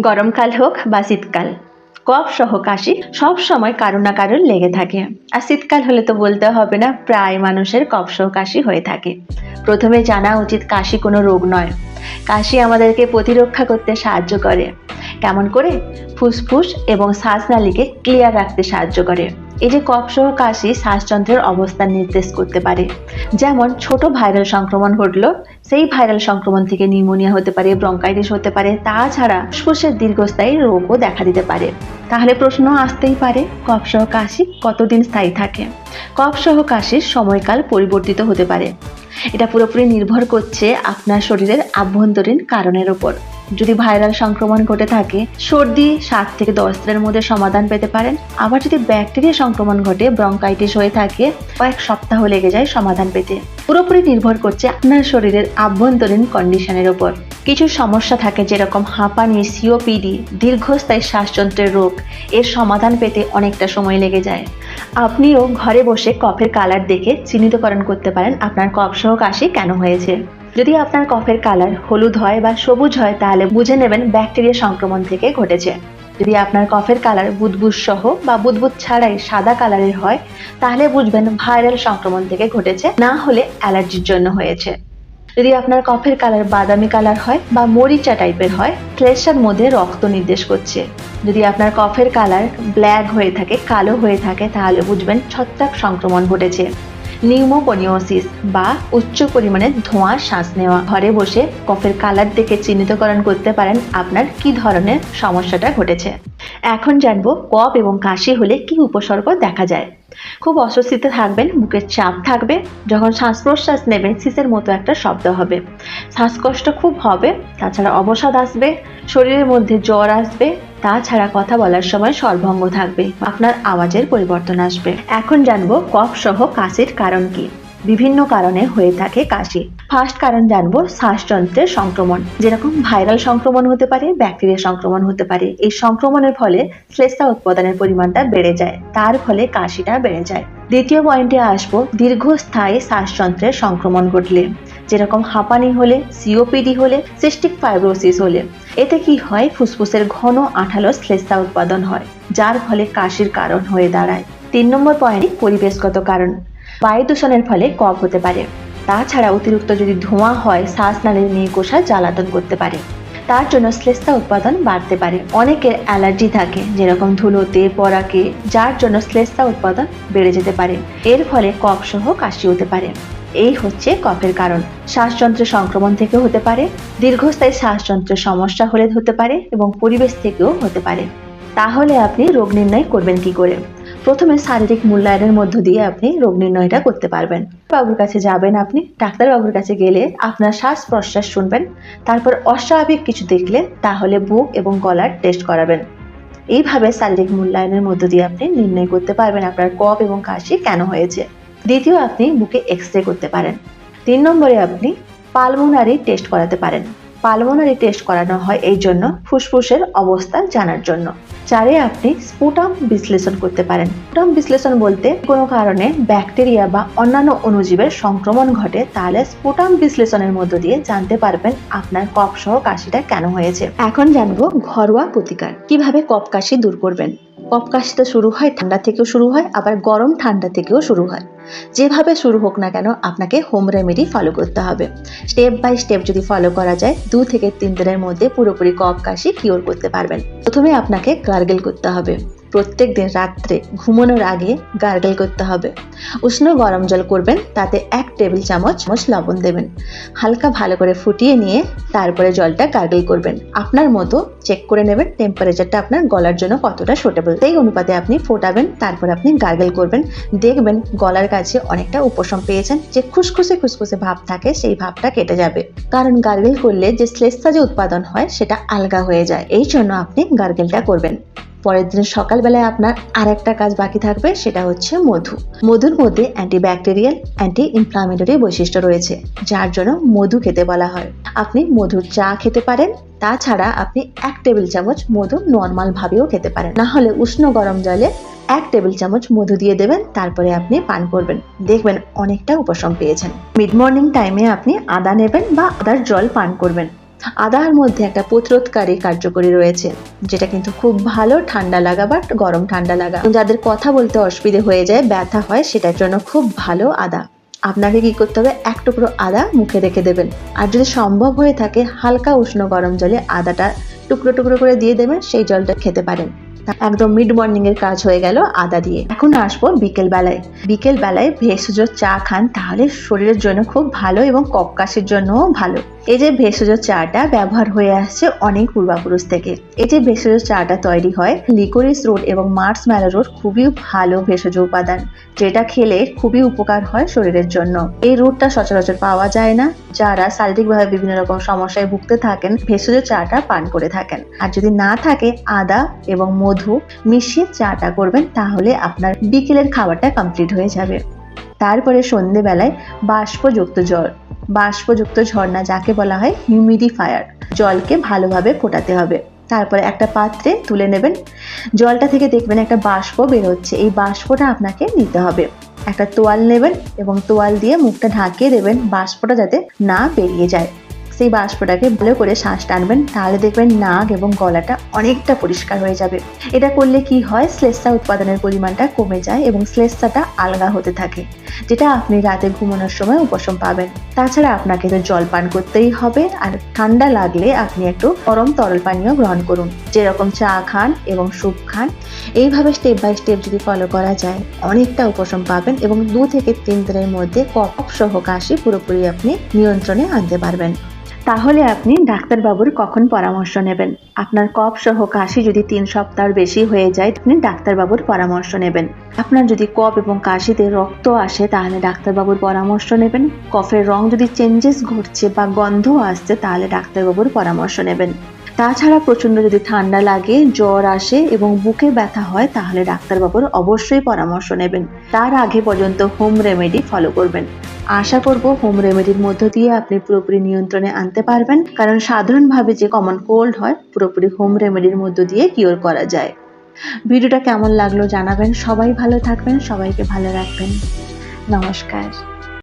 গরমকাল হোক বা শীতকাল। কফ সহ কাশি সব সময় কারও না কারোর লেগে থাকে। আর শীতকাল হলে তো বলতে হবে না, প্রায় মানুষের কফ সহ কাশি হয়ে থাকে। প্রথমে জানা উচিত কাশি কোনো রোগ নয়। কাশি আমাদেরকে প্রতিরক্ষা করতে সাহায্য করে। কেমন করে? ফুসফুস এবং শ্বাসনালীকে ক্লিয়ার রাখতে সাহায্য করে। এই যে কফ সহ কাশি, শ্বাসযন্ত্রের অবস্থান নির্দেশ করতে পারে। যেমন ছোট ভাইরাল সংক্রমণ ঘটলো সেই ভাইরাল সংক্রমণ থেকে নিউমোনিয়া হতে পারে, ব্রঙ্কাইটিস হতে পারে, তাছাড়া ফুসফুসের দীর্ঘস্থায়ী রোগও দেখা দিতে পারে। তাহলে প্রশ্ন আসতেই পারে, কফ সহ কাশি কতদিন স্থায়ী থাকে? কফ সহ কাশির সময়কাল পরিবর্তিত হতে পারে। এটা পুরোপুরি নির্ভর করছে আপনার শরীরের আভ্যন্তরীণ কারণের ওপর যদি ভাইরাল সংক্রমণ ঘটে থাকে, সর্দি, সাত থেকে দশ দিনের মধ্যে সমাধান পেতে পারেন। আবার যদি ব্যাকটেরিয়া সংক্রমণ ঘটে, ব্রঙ্কাইটিস হয়ে থাকে, কয়েক সপ্তাহ লেগে যায় সমাধান পেতে। পুরোপুরি নির্ভর করছে আপনার শরীরের আভ্যন্তরীণ কন্ডিশনের ওপর। কিছু সমস্যা থাকে যেরকম হাঁপানি, সিওপিডি, দীর্ঘস্থায়ী শ্বাসযন্ত্রের রোগ, এর সমাধান পেতে অনেকটা সময় লেগে যায়। আপনিও ঘরে বসে কফের কালার দেখে চিহ্নিতকরণ করতে পারেন আপনার কফ সহ কাশি কেন হয়েছে। যদি আপনার কফের কালার হলুদ হয় বা সবুজ হয়, তাহলে বুঝে নেবেন ব্যাকটেরিয়া সংক্রমণ থেকে ঘটেছে। যদি আপনার কফের কালার বুদবুদ সহ বা বুদবুদ ছাড়াই সাদা কালারের হয়, তাহলে বুঝবেন ভাইরাল সংক্রমণ থেকে ঘটেছে, না হলে অ্যালার্জির জন্য হয়েছে। যদি আপনার কফের কালার বাদামি কালার হয় বা মরিচা টাইপের হয় ফ্লেশার মধ্যে রক্ত নির্দেশ করছে। যদি আপনার কফের কালার ব্ল্যাক হয়ে থাকে, কালো হয়ে থাকে, তাহলে বুঝবেন ছত্রাক সংক্রমণ ঘটেছে। নিউমোকনিওসিস বা উচ্চ পরিমাণে ধোঁয়ার শ্বাস নেওয়া। ঘরে বসে কফের কালার দেখে চিহ্নিতকরণ করতে পারেন আপনার কি ধরনের সমস্যাটা ঘটেছে। এখন জানব কফ এবং কাশি হলে কি উপসর্গ দেখা যায়। খুব অস্বস্তিতে থাকবেন, বুকের চাপ থাকবে, যখন শ্বাস প্রশ্বাস নেবেন শীষের মতো একটা শব্দ হবে। শ্বাসকষ্ট খুব হবে, তাছাড়া অবসাদ আসবে, শরীরের মধ্যে জ্বর আসবে, তাছাড়া কথা বলার সময় সর্বঙ্গ থাকবে, আপনার আওয়াজের পরিবর্তন আসবে। এখন জানব কফ সহ কাশির কারণ কি। বিভিন্ন কারণে হয়ে থাকে কাশি। ফার্স্ট কারণ জানব, শ্বাসযন্ত্রের সংক্রমণ। যেরকম ভাইরাল সংক্রমণ হতে পারে, ব্যাকটেরিয়া সংক্রমণ হতে পারে। এই সংক্রমণের ফলে শ্লেষ্মা উৎপাদনের পরিমাণটা বেড়ে যায়। তার ফলে কাশিটা বেড়ে যায়। দ্বিতীয় পয়েন্টে আসব, দীর্ঘস্থায়ী শ্বাসযন্ত্রের সংক্রমণ ঘটলে। যেরকম হাঁপানি হলে সিওপিডি হলে সিস্টিক ফাইব্রোসিস হলে। এতে কি হয়? ফুসফুসের ঘন আঠালো শ্লেষ্মা উৎপাদন হয়, যার ফলে কাশির কারণ হয়ে দাঁড়ায়। তিন নম্বর পয়েন্ট পরিবেশগত কারণ। বায়ু দূষণের ফলে কফ হতে পারে। তাছাড়া অতিরিক্ত যদি ধোঁয়া হয়, শ্বাস নালীর নির্কোষা জ্বালাতন করতে পারে। তার জন্য শ্লেষ্মা উৎপাদন বাড়তে পারে। অনেকের অ্যালার্জি থাকে, যেরকম ধুলোতে পরাকে যার জন্য শ্লেষ্মা উৎপাদন বেড়ে যেতে পারে। এর ফলে কফ সহ কাশি হতে পারে। এই হচ্ছে কফের কারণ। শ্বাসযন্ত্রের সংক্রমণ থেকে হতে পারে, দীর্ঘস্থায়ী শ্বাসযন্ত্রের সমস্যা হলে হতে পারে এবং পরিবেশ থেকেও হতে পারে। তাহলে আপনি রোগ নির্ণয় করবেন কি করে? প্রথমে শারীরিক মূল্যায়নের মধ্য দিয়ে আপনি রোগ নির্ণয়টা করতে পারবেন। বাবুর কাছে যাবেন আপনি ডাক্তারবাবুর কাছে গেলে আপনার শ্বাস প্রশ্বাস শুনবেন, তারপর অস্বাভাবিক কিছু দেখলে তাহলে বুক এবং গলার টেস্ট করাবেন। এইভাবে শারীরিক মূল্যায়নের মধ্য দিয়ে আপনি নির্ণয় করতে পারবেন আপনার কফ এবং কাশি কেন হয়েছে। দ্বিতীয়, আপনি বুকে এক্স করতে পারেন। তিন নম্বরে আপনি পালমোনারি টেস্ট করাতে পারেন। পালমোনারি টেস্ট করানো হয় এই জন্য ফুসফুসের অবস্থা জানার জন্য। চারে আপনি স্পুটাম বিশ্লেষণ করতে পারেন। স্পুটাম বিশ্লেষণ বলতে কোনো কারণে ব্যাকটেরিয়া বা অন্যান্য অণুজীবের সংক্রমণ ঘটে, তাহলে স্পুটাম বিশ্লেষণের মধ্য দিয়ে জানতে পারবেন আপনার কফ সহ কাশিটা কেন হয়েছে। এখন জানব ঘরোয়া প্রতিকার। কীভাবে কফ কাশি দূর করবেন? কফ তো শুরু হয়, ঠান্ডা থেকেও শুরু হয়, আবার গরম ঠান্ডা থেকেও শুরু হয়। যেভাবে শুরু হোক না কেন, আপনাকে হোম রেমেডি ফলো করতে হবে। স্টেপ বাই স্টেপ যদি ফলো করা যায়, দু থেকে তিন দিনের মধ্যে পুরোপুরি কফ কাশি কিওর করতে পারবেন। প্রথমে আপনাকে গার্গেল করতে হবে। প্রত্যেক দিন রাত্রে ঘুমানোর আগে গার্গেল করতে হবে। উষ্ণ গরম জল করবেন, তাতে এক টেবিল চামচ চামচ লবণ দেবেন। হালকা ভালো করে ফুটিয়ে নিয়ে তারপরে জলটা গার্গেল করবেন। আপনার মতো চেক করে নেবেন টেম্পারেচারটা আপনার গলার জন্য কতটা সুটেবল সেই অনুপাতে আপনি ফোটাবেন, তারপর আপনি গার্গেল করবেন। দেখবেন গলার কাছে অনেকটা উপশম পেয়েছেন। যে খুসখুসে খুসখুসে ভাব থাকে, সেই ভাবটা কেটে যাবে। কারণ গার্গেল করলে যে শ্লেষ্মা যে উৎপাদন হয়, সেটা আলগা হয়ে যায়। এই জন্য আপনি গার্গেলটা করবেন। পরের দিন সকালবেলায় আপনার আর একটা কাজ বাকি থাকবে, সেটা হচ্ছে মধু। মধুর মধ্যে অ্যান্টিব্যাকটেরিয়াল অ্যান্টি ইনফ্লামেটরি বৈশিষ্ট্য রয়েছে, যার জন্য মধু খেতে বলা হয়। আপনি মধুর চা খেতে পারেন, তাছাড়া আপনি এক টেবিল চামচ মধু নর্মাল ভাবেও খেতে পারেন। না হলে উষ্ণ গরম জলে এক টেবিল চামচ মধু দিয়ে দেবেন, তারপরে আপনি পান করবেন। দেখবেন অনেকটা উপশম পেয়েছেন। মিড মর্নিং টাইমে আপনি আদা নেবেন বা আদার জল পান করবেন। আদার মধ্যে একটা প্রতিরোধকারী কার্যকরী রয়েছে, যেটা কিন্তু খুব ভালো ঠান্ডা লাগা বা গরম ঠান্ডা লাগা। যাদের কথা বলতে অসুবিধে হয়ে যায়, ব্যথা হয়, সেটার জন্য খুব ভালো আদা। আপনাকে কি করতে হবে? এক টুকরো আদা মুখে রেখে দেবেন। আর যদি সম্ভব হয়ে থাকে, হালকা উষ্ণ গরম জলে আদাটা টুকরো টুকরো করে দিয়ে দেবেন, সেই জলটা খেতে পারেন। একদম মিড মর্নিং এর কাজ হয়ে গেল আদা দিয়ে। এখন আসব বিকেল বেলায়। বিকেল বেলায় ভেষজ চা খান, তাহলে শরীরের জন্য খুব ভালো এবং কফ কাশির জন্যও ভালো। এই যে ভেষজ চাটা ব্যবহার হয়ে আসছে অনেক পূর্বাপুরুষ থেকে। এই যে ভেষজ চাটা তৈরি হয় লিকোরিস রোড এবং মার্স ম্যালো রোড খুবই ভালো ভেষজ উপাদান, যেটা খেলে খুবই উপকার হয় শরীরের জন্য। এই রোডটা সচরাচর পাওয়া যায় না। যারা শারীরিকভাবে বিভিন্ন রকম সমস্যায় ভুগতে থাকেন, ভেষজ চাটা পান করে থাকেন। আর যদি না থাকে, আদা এবং মধু মিশিয়ে চাটা করবেন, তাহলে আপনার বিকেলের খাবারটা কমপ্লিট হয়ে যাবে। তারপরে সন্ধেবেলায় বাষ্পযুক্ত জল। বাষ্পযুক্ত ঝর্ণা যাকে বলা হয় হিউমিডিফায়ার জলকে ভালোভাবে ফোটাতে হবে। তারপরে একটা পাত্রে তুলে নেবেন। জলটা থেকে দেখবেন একটা বাষ্প বেরোচ্ছে। এই বাষ্পটা আপনাকে নিতে হবে। একটা তোয়াল নেবেন এবং তোয়াল দিয়ে মুখটা ঢাকিয়ে দেবেন। বাষ্পটা যাতে না বেরিয়ে যায়। সেই বাষ্পটাকে ভালো করে শ্বাস টানবেন, তাহলে দেখবেন নাক এবং গলাটা অনেকটা পরিষ্কার হয়ে যাবে। এটা করলে কি হয়? শ্লেষা উৎপাদনের পরিমাণটা কমে যায় এবং শ্লেষাটা আলগা হতে থাকে, যেটা আপনি রাতে ঘুমানোর সময় উপশম পাবেন। তাছাড়া আপনাকে তো জল পান করতেই হবে, আর ঠান্ডা লাগলে আপনি একটু গরম তরল পানীয় গ্রহণ করুন, যেরকম চা খান এবং স্যুপ খান। এইভাবে স্টেপ বাই স্টেপ যদি ফলো করা যায়, অনেকটা উপশম পাবেন এবং দু থেকে তিন দিনের মধ্যে কফ সহ কাশি পুরোপুরি আপনি নিয়ন্ত্রণে আনতে পারবেন। তাহলে আপনি ডাক্তারবাবুর কখন পরামর্শ নেবেন? আপনার কফ সহ কাশি যদি তিন সপ্তাহ বেশি হয়ে যায়, আপনি ডাক্তারবাবুর পরামর্শ নেবেন। আপনার যদি কফ এবং কাশিতে রক্ত আসে, তাহলে ডাক্তারবাবুর পরামর্শ নেবেন। কফের রং যদি চেঞ্জেস ঘটছে বা গন্ধ আসছে, তাহলে ডাক্তারবাবুর পরামর্শ নেবেন। তাছাড়া প্রচণ্ড যদি ঠান্ডা লাগে, জ্বর আসে এবং বুকে ব্যথা হয়, তাহলে ডাক্তারবাবুর অবশ্যই পরামর্শ নেবেন। তার আগে পর্যন্ত হোম রেমেডি ফলো করবেন। আশা করব হোম রেমেডির মধ্য দিয়ে আপনি পুরোপুরি নিয়ন্ত্রণে আনতে পারবেন, কারণ সাধারণভাবে যে কমন কোল্ড হয়, পুরোপুরি হোম রেমেডির মধ্য দিয়ে কিওর করা যায়। ভিডিওটা কেমন লাগল জানাবেন। সবাই ভালো থাকবেন, সবাইকে ভালো রাখবেন। নমস্কার।